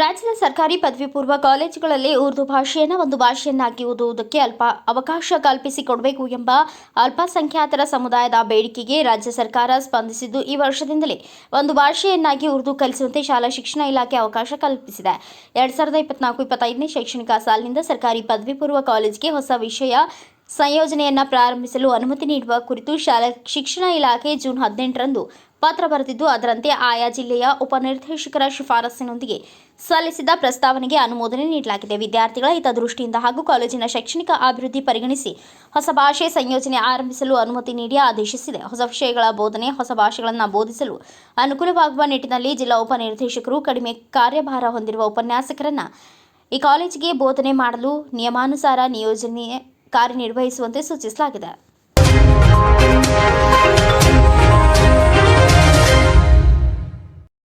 ರಾಜ್ಯದ ಸರ್ಕಾರಿ ಪದವಿ ಪೂರ್ವ ಕಾಲೇಜುಗಳಲ್ಲಿ ಉರ್ದು ಭಾಷೆಯನ್ನು ಒಂದು ಭಾಷೆಯನ್ನಾಗಿ ಓದುವುದಕ್ಕೆ ಅಲ್ಪ ಅವಕಾಶ ಕಲ್ಪಿಸಿಕೊಡಬೇಕು ಎಂಬ ಅಲ್ಪಸಂಖ್ಯಾತರ ಸಮುದಾಯದ ಬೇಡಿಕೆಗೆ ರಾಜ್ಯ ಸರ್ಕಾರ ಸ್ಪಂದಿಸಿದ್ದು ಈ ವರ್ಷದಿಂದಲೇ ಒಂದು ಭಾಷೆಯನ್ನಾಗಿ ಉರ್ದು ಕಲಿಸುವಂತೆ ಶಾಲಾ ಶಿಕ್ಷಣ ಇಲಾಖೆ ಅವಕಾಶ ಕಲ್ಪಿಸಿದೆ. ಎರಡ್ ಸಾವಿರದ ಇಪ್ಪತ್ನಾಲ್ಕು, ಇಪ್ಪತ್ತೈದನೇ ಶೈಕ್ಷಣಿಕ ಸಾಲಿನಿಂದ ಸರ್ಕಾರಿ ಪದವಿ ಪೂರ್ವ ಕಾಲೇಜಿಗೆ ಹೊಸ ವಿಷಯ ಸಂಯೋಜನೆಯನ್ನ ಪ್ರಾರಂಭಿಸಲು ಅನುಮತಿ ನೀಡುವ ಕುರಿತು ಶಾಲಾ ಶಿಕ್ಷಣ ಇಲಾಖೆ ಜೂನ್ ಹದಿನೆಂಟರಂದು ಪತ್ರ ಬರೆದಿದ್ದು, ಅದರಂತೆ ಆಯಾ ಜಿಲ್ಲೆಯ ಉಪನಿರ್ದೇಶಕರ ಶಿಫಾರಸ್ಸಿನೊಂದಿಗೆ ಸಲ್ಲಿಸಿದ ಪ್ರಸ್ತಾವನೆಗೆ ಅನುಮೋದನೆ ನೀಡಲಾಗಿದೆ. ವಿದ್ಯಾರ್ಥಿಗಳ ಹಿತದೃಷ್ಟಿಯಿಂದ ಹಾಗೂ ಕಾಲೇಜಿನ ಶೈಕ್ಷಣಿಕ ಅಭಿವೃದ್ಧಿ ಪರಿಗಣಿಸಿ ಹೊಸ ಭಾಷೆ ಸಂಯೋಜನೆ ಆರಂಭಿಸಲು ಅನುಮತಿ ನೀಡಿ ಆದೇಶಿಸಿದೆ. ಹೊಸ ವಿಷಯಗಳ ಬೋಧನೆ, ಹೊಸ ಭಾಷೆಗಳನ್ನು ಬೋಧಿಸಲು ಅನುಕೂಲವಾಗುವ ನಿಟ್ಟಿನಲ್ಲಿ ಜಿಲ್ಲಾ ಉಪನಿರ್ದೇಶಕರು ಕಡಿಮೆ ಕಾರ್ಯಭಾರ ಹೊಂದಿರುವ ಉಪನ್ಯಾಸಕರನ್ನು ಈ ಕಾಲೇಜಿಗೆ ಬೋಧನೆ ಮಾಡಲು ನಿಯಮಾನುಸಾರ ನಿಯೋಜನೆ ಕಾರ್ಯನಿರ್ವಹಿಸುವಂತೆ ಸೂಚಿಸಲಾಗಿದೆ.